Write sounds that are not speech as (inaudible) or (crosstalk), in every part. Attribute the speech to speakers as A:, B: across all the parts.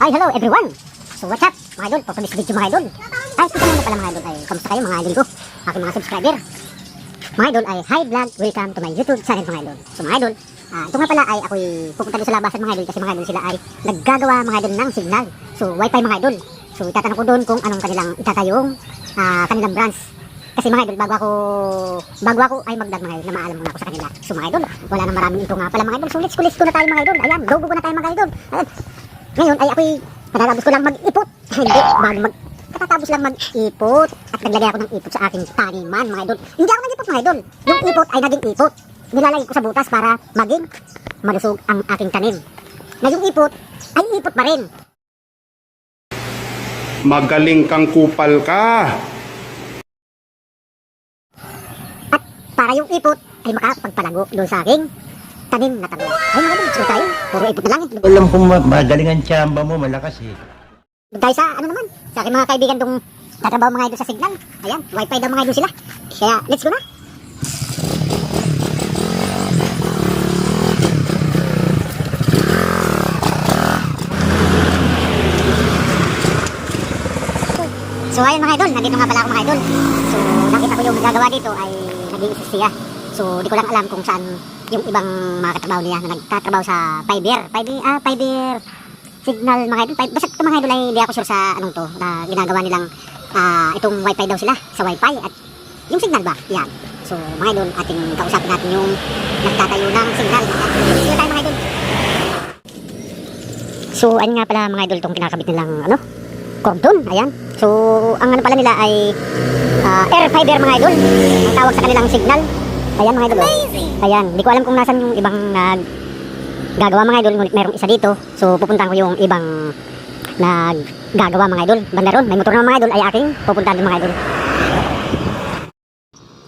A: Hi, hello everyone! So what's up mga idol? For today's video mga idol. Ay, kita mo na pala mga idol ay kamusta kayo mga ko? Aking mga subscriber. Mga idol ay hi vlog, welcome to my YouTube channel mga idol. So mga idol, ah, ito nga pala ay ako'y pupunta doon sa labasan mga idol kasi mga idol sila ay naggagawa mga idol ng signal. So wifi mga idol. So itatanong ko doon kung anong kanilang itatayong ah, kanilang branch. Kasi mga idol, bago ako bago ako ay magdag mga idol, na maalam muna ako sa kanila. So mga idol, wala nang maraming intro nga pala mga idol. So let's go, let's go na tayo mga idol. Ayan, go, go, go na tayo mga idol. Ayan. Ngayon ay ako'y Katatapos ko lang mag-ipot. (laughs) Hindi, bago mag... Katatapos lang mag-ipot. At naglagay ako ng ipot sa aking taniman, mga idol. Hindi ako nag-ipot, mga idol. Yung ipot ay naging ipot. Nilalagay ko sa butas para maging malusog ang aking tanim. Na yung ipot ay ipot pa rin.
B: Magaling kang kupal ka.
A: At para yung ipot ay makapagpalago doon sa aking tanim na tanim. Ay, mga so tayo. Puro ipot na lang.
C: Alam kong ma- magaling ang tsamba mo, malakas eh.
A: Tayo sa ano naman, sa aking mga kaibigan dong tatrabaho mga idol sa signal. Ayan, wifi daw mga idol sila. Kaya, let's go na. So ayun mga idol, nandito nga pala ako mga idol. So nakita ko yung nagagawa dito ay nag-iisip siya. So di ko lang alam kung saan yung ibang mga katrabaho niya na nagtatrabaho sa fiber. Fiber, ah, fiber signal mga idol. Basta ito mga idol ay hindi ako sure sa anong to na ginagawa nilang ah, itong wifi daw sila sa wifi at yung signal ba? Yan. So mga idol, ating kausapin natin yung nagtatayo ng signal. Sige tayo mga idol. So ayun nga pala mga idol itong kinakabit nilang ano, cordon. Ayan. So ang ano pala nila ay ah, air fiber mga idol. Ang tawag sa kanilang signal. Ayan mga idol. oh. Ayan. Hindi ko alam kung nasan yung ibang nag gagawa mga idol. Ngunit merong isa dito. So pupuntahan ko yung ibang naggagawa mga idol. Banda ron. May motor na mga idol ay aking pupuntahan din mga idol.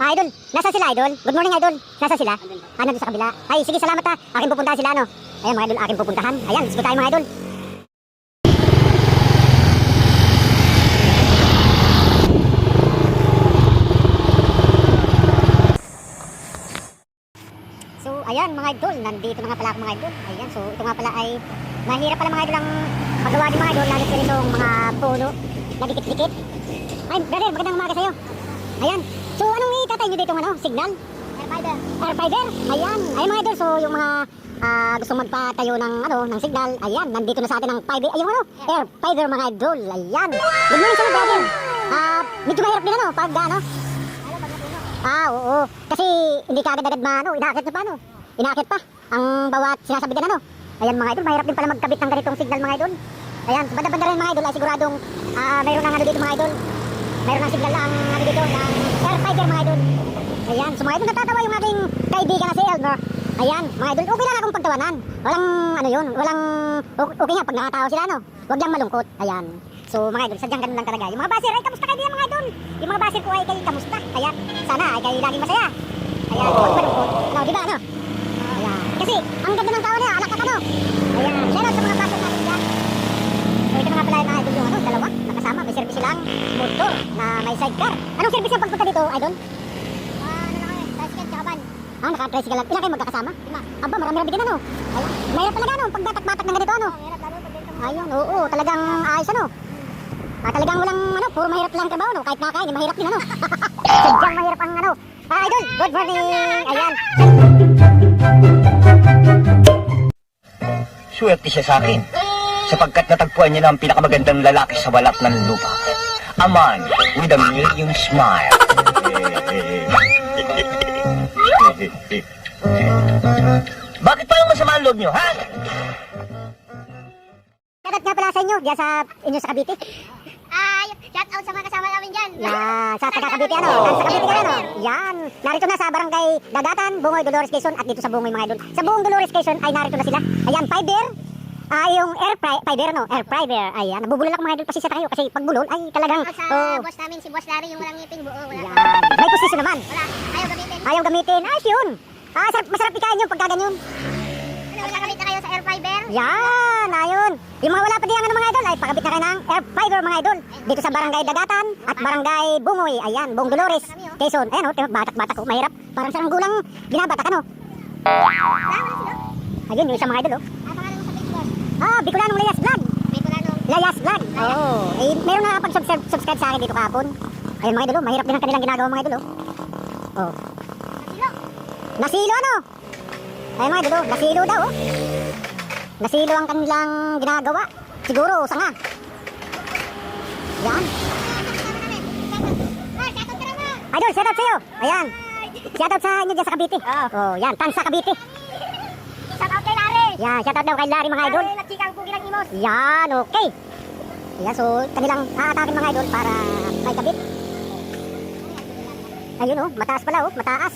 A: Ah, idol. Nasa sila, idol? Good morning, idol. Nasa sila? Ah, nandun sa kabila. Ay, sige, salamat ha. Aking pupuntahan sila, ano? Ayan, mga idol, aking pupuntahan. Ayan, let's go tayo, mga idol. So, ayan mga idol, nandito na nga pala ako mga idol. Ayan, so ito nga pala ay mahirap pala mga idol ang magawa din mga idol, lalo sa itong mga puno na dikit-dikit. Ay, brother, magandang umaga sa'yo. Ayan, so anong itatay nyo dito ano, signal? Air fiber. Air fiber? Ayan, ayan mga idol, so yung mga ah, gustong magpatayo ng ano, ng signal, ayan, nandito na sa atin ang fiber, ay yung ano, air fiber mga idol, ayan. Good morning sa'yo, brother. Ah, medyo mahirap din ano, pag ano, Ah, oo. Kasi hindi ka agad-agad maano, inaakit nyo pa ano. Inaakit pa. Ang bawat sinasabi din ano. Ayan mga idol, mahirap din pala magkabit ng ganitong signal mga idol. Ayan, banda-banda rin mga idol ay siguradong ah mayroon ng ano dito mga idol. Mayroon ng signal ang ano dito, ng air fiber mga idol. Ayan, so mga idol natatawa yung aking kaibigan na si Elmer. Ayan, mga idol, okay lang akong pagtawanan. Walang ano yun, walang okay nga pag nakatawa sila no. Huwag lang malungkot. Ayan. So mga idol, sadyang ganun lang talaga. Yung mga basir ay kamusta kayo mga idol? Yung mga basir ko ay kayo kamusta? Ayan, sana ay kayo laging masaya. Ayan, huwag malungkot. Ano, di ba ano? Kasi ang ganda ng tao niya, alak ano. Ayan, shout out sa mga basir natin dyan. So ito na nga pala mga idol yung ano, dalawa, nakasama. May service silang motor na may sidecar. Anong service yung pagpunta dito, idol? Ah, ano lang eh, tricycle tsaka van. Ah, naka-tricycle lang. Ilan kayo magkakasama? Lima. Aba, marami-rami din ano. Ayun. Mahirap talaga ano, pag batak-batak ng ganito ano. Mahirap lalo pag ganito. Ayun, oo, talagang ayos ano. Ah, talagang walang ano, puro mahirap lang trabaho no, kahit nakain, eh, mahirap din ano. (laughs) Sadyang mahirap ang ano. Ah, idol, good morning. Ayan.
C: Swerte siya sa akin. Sapagkat natagpuan niya na ang pinakamagandang lalaki sa balat ng lupa. A man with a million smile. (laughs) Bakit parang masama ang loob niyo, ha?
A: Shoutout nga pala sa inyo, diyan sa inyo sa Cavite.
D: Ay, shout out sa mga kasama namin dyan.
A: Yan, sa taga Cavite ano, yan sa Cavite ano. Yan, narito na sa barangay Dagatan, Bungoy, Dolores Quezon at dito sa Bungoy mga idol. Sa buong Dolores Quezon ay narito na sila. Ayan, fiber. Ah, yung air fry, fiber no, air fiber. Ayan, nabubulol ako mga idol kasi sa tayo kasi pag bulol ay talagang
D: At sa
A: oh,
D: boss namin, si Boss Larry, yung walang ngipin buo. Wala.
A: yan. May posisyon naman.
D: Wala. Ayaw gamitin.
A: Ayaw gamitin. Ayos yun. Ah, sarap, masarap ikain yung pagka ganyan.
D: Ano, nakagamit na kayo sa air fiber?
A: Yan, ayun. Yung mga wala pa diyan ano mga idol ay pagkabit na kayo ng air fiber mga idol. Dito sa barangay Dagatan at barangay Bungoy. Ayan, Buong Dolores, Quezon. Ayan oh, batak-batak ko, mahirap. Parang sarang gulang binabatak ano. Ayun, yung isang mga idol oh.
D: Ah,
A: Bicolanong Leyes Vlog.
D: Kulano.
A: Layas Vlog. Oh. Eh, meron nakakapag-subscribe subscribe sa akin dito kahapon. Ayun mga idol, oh, mahirap din ang kanilang ginagawa mga idol. Oh. oh. Nasilo ano? Ayun mga idol, oh, nasilo daw. Oh. Nasilo ang kanilang ginagawa. Siguro, sanga. Yan. Idol, shout out sa'yo. Ayan. Shout out sa inyo dyan sa Cavite.
D: Oo.
A: Oh, yan. Tansa Cavite.
D: Shout out kay Larry.
A: Yan, shout out daw kay Larry mga idol.
D: Larry, nagchika ang pugi ng imos.
A: Yan, okay. Yan, so kanilang aatakin mga idol para may kabit. Ayun oh, mataas pala oh, mataas.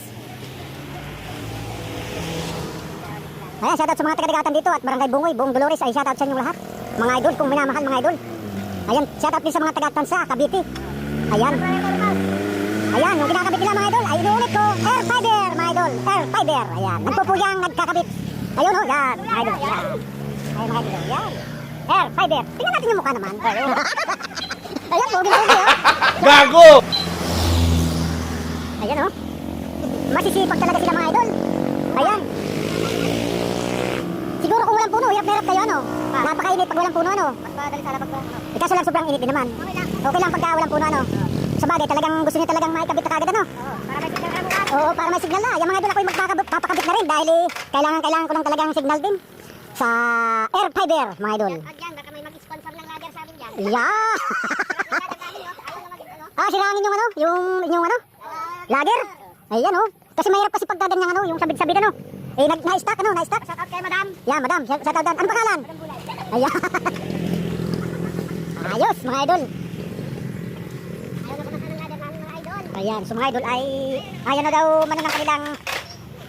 A: Ayan, shoutout sa mga taga-dagatan dito at Barangay Bungoy, Buong Dolores ay shoutout sa inyong lahat. Mga idol, kung minamahal mga idol. Ayan, shoutout din sa mga taga-tansa, Cavite. Ayan. Ayan, yung kinakabit nila mga idol, ay inuulit ko, air fiber mga idol, air fiber. Ayan, nagpupuyang, nagkakabit. Ayun oh, yan, mga idol, yan. Ayan mga idol, yan. Air fiber. Tingnan natin yung mukha naman. Ayan, pogi-pogi oh.
B: Gago!
A: Ayan oh. Masisipag talaga sila mga idol. Ayan. Siguro kung walang puno, hirap na hirap kayo ano. Napakainit pag walang puno ano.
D: Mas madali sana pag ano.
A: Eh, Kaso lang sobrang init din naman.
D: Okay lang.
A: Okay lang pagka walang puno ano. Sa bagay, talagang gusto niya talagang maikabit na kagad ano.
D: Oo, para may signal ka.
A: Oo, para may signal na. Yung mga idol ako'y magpapakabit na rin dahil eh, kailangan, kailangan ko lang talagang signal din. Sa air fiber, mga idol.
D: Pag yan, baka may mag-sponsor ng ladder sa amin dyan.
A: Yeah!
D: Na (laughs)
A: ah, sirangin yung ano, yung, yung ano, lager. Ayan oh. Kasi mahirap kasi pagka ganyan ano, yung sabid-sabid ano. Eh, nag- na-stack ano, na-stack.
D: Shout out kay madam.
A: Yan, madam, sa sa tawdan. Ano pangalan?
D: Madam Bulay.
A: Ayan. Ayos, mga idol. Ayan, so mga idol ay ayaw na daw man ng kanilang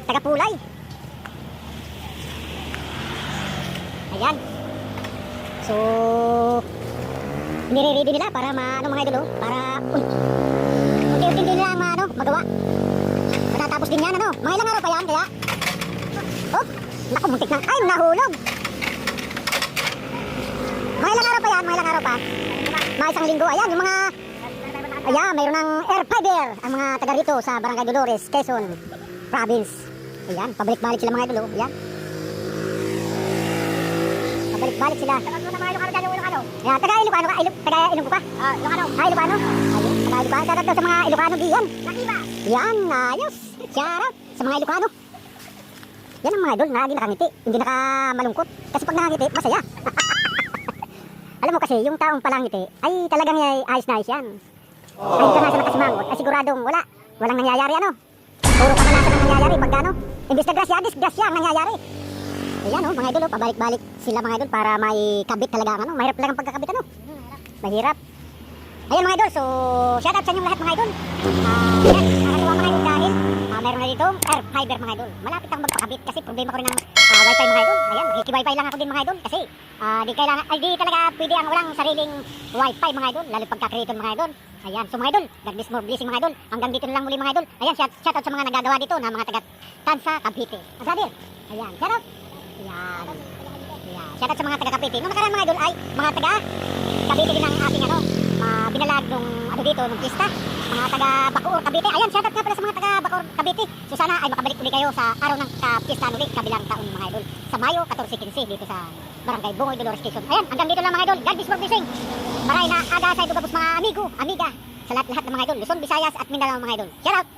A: tagapulay. Ayan. So, nire-ready nila para ma, ano mga idol, oh, para un- unti-unti nila ma, ano, magawa. Matatapos din yan, ano. Mga ilang araw pa yan, kaya? Naku, muntik na. Ay, nahulog. Mga ilang araw pa yan, mga ilang araw pa. Mga isang linggo. Ayan, yung mga Ayan, mayroon ng air fiber ang mga taga rito sa Barangay Dolores, Quezon Province. Ayan, pabalik-balik sila mga idol. oh. Ayan. Pabalik-balik sila. Ayan, taga Ilocano ka? Ilog, taga Ilocano ka?
D: Ah, Ilocano.
A: Ah, Ilocano? Ayun, taga Ilocano. Daw sa mga Ilocano diyan.
D: Nakiba.
A: Yan, ayos. Shout out sa mga Ilocano. Yan ang mga idol, lagi nakangiti. Hindi nakamalungkot. Kasi pag nakangiti, masaya. (laughs) Alam mo kasi, yung taong palangiti, ay talagang ay ayos na ayos yan. Ay ka nga sa nakasimangot, ay siguradong wala. Walang nangyayari ano. Puro kamalasan ang nangyayari pag ano. Imbis na grasya, disgrasya ang nangyayari. Ayan oh, mga idol, oh, pabalik-balik sila mga idol para may kabit talaga ang ano. Mahirap talaga ang pagkakabit ano. Mahirap. Ayan mga idol, so shout out sa inyong lahat mga idol. Ah, yan, nakakatuwa mga idol dahil ah, meron na dito air fiber mga idol. Malapit akong magpakabit kasi problema ko rin ng ah, wifi mga idol. Ayan, nakiki-wifi lang ako din mga idol kasi ah, di kailangan, ay di talaga pwede ang walang sariling wifi mga idol, lalo pagka-creator mga idol. Ayan, so mga idol, God bless more blessing mga idol. Hanggang dito na lang muli mga idol. Ayan, shout, shout out sa mga nagagawa dito na mga taga Tansa, Cavite. Ang sabi, ayan, shout out. Ayan. Ayan, shout out sa mga taga Cavite. Nung nakaraan mga idol ay mga taga Cavite din ang ating ano, uh, binalag nung ano dito, nung pista. Mga taga Bacoor, Cavite. Ayan, shout out nga pala sa mga taga Bacoor, Cavite. So sana ay makabalik ulit kayo sa araw ng ka-pista ulit, kabilang taon mga idol. Sa Mayo, 14-15 dito sa Barangay Bungoy, Dolores Station. Ayan, hanggang dito lang mga idol. God bless for blessing. Maray na aga sa idol mga amigo, amiga, sa lahat-lahat ng mga idol. Luzon, Visayas at Mindanao mga idol. Shout out!